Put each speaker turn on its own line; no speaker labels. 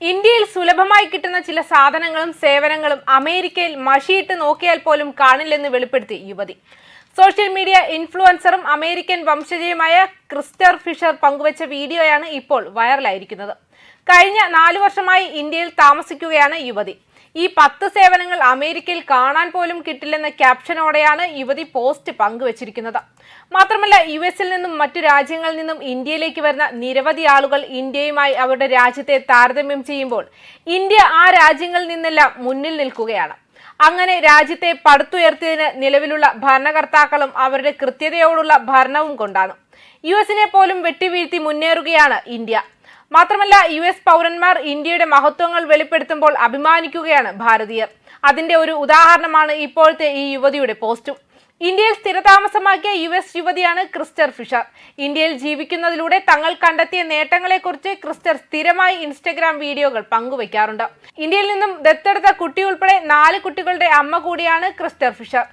ഇന്ത്യയിൽ സുലഭമായി കിട്ടുന്ന ചില സാധനങ്ങളും സേവനങ്ങളും അമേരിക്കയിൽ മഷിയിട്ട് നോക്കിയാൽ പോലും കാണില്ലെന്ന് വെളിപ്പെടുത്തി യുവതി. സോഷ്യൽ മീഡിയ ഇൻഫ്ലുവൻസറും അമേരിക്കൻ വംശജയുമായ ക്രിസ്റ്റർ ഫിഷർ പങ്കുവച്ച വീഡിയോയാണ് ഇപ്പോൾ വൈറലായിരിക്കുന്നത്. കഴിഞ്ഞ നാലു വർഷമായി ഇന്ത്യയിൽ താമസിക്കുകയാണ് യുവതി. ഈ പത്ത് സേവനങ്ങൾ അമേരിക്കയിൽ കാണാൻ പോലും കിട്ടില്ലെന്ന ക്യാപ്ഷനോടെയാണ് യുവതി പോസ്റ്റ് പങ്കുവച്ചിരിക്കുന്നത്. മാത്രമല്ല യു എസിൽ നിന്നും മറ്റു രാജ്യങ്ങളിൽ നിന്നും ഇന്ത്യയിലേക്ക് വരുന്ന നിരവധി ആളുകൾ ഇന്ത്യയുമായി അവരുടെ രാജ്യത്തെ താരതമ്യം ചെയ്യുമ്പോൾ ഇന്ത്യ ആ രാജ്യങ്ങളിൽ നിന്നെല്ലാം മുന്നിൽ നിൽക്കുകയാണ്. അങ്ങനെ രാജ്യത്തെ പടുത്തുയർത്തിയതിന് നിലവിലുള്ള ഭരണകർത്താക്കളും അവരുടെ കൃത്യതയോടുള്ള ഭരണവും കൊണ്ടാണ്. യു എസിനെ പോലും വെട്ടിവീഴ്ത്തി മുന്നേറുകയാണ് ഇന്ത്യ. മാത്രമല്ല യു എസ് പൗരന്മാർ ഇന്ത്യയുടെ മഹത്വങ്ങൾ വെളിപ്പെടുത്തുമ്പോൾ അഭിമാനിക്കുകയാണ് ഭാരതീയർ. അതിന്റെ ഒരു ഉദാഹരണമാണ് ഇപ്പോഴത്തെ ഈ യുവതിയുടെ പോസ്റ്റും. ഇന്ത്യയിൽ സ്ഥിരതാമസമാക്കിയ യു എസ് യുവതിയാണ് ക്രിസ്റ്റർ ഫിഷർ. ഇന്ത്യയിൽ ജീവിക്കുന്നതിലൂടെ തങ്ങൾ കണ്ടെത്തിയ നേട്ടങ്ങളെക്കുറിച്ച് ക്രിസ്റ്റർ സ്ഥിരമായി ഇൻസ്റ്റഗ്രാം വീഡിയോകൾ പങ്കുവയ്ക്കാറുണ്ട്. ഇന്ത്യയിൽ നിന്നും ദത്തെടുത്ത കുട്ടി ഉൾപ്പെടെ നാല് കുട്ടികളുടെ അമ്മ കൂടിയാണ് ക്രിസ്റ്റർ ഫിഷർ.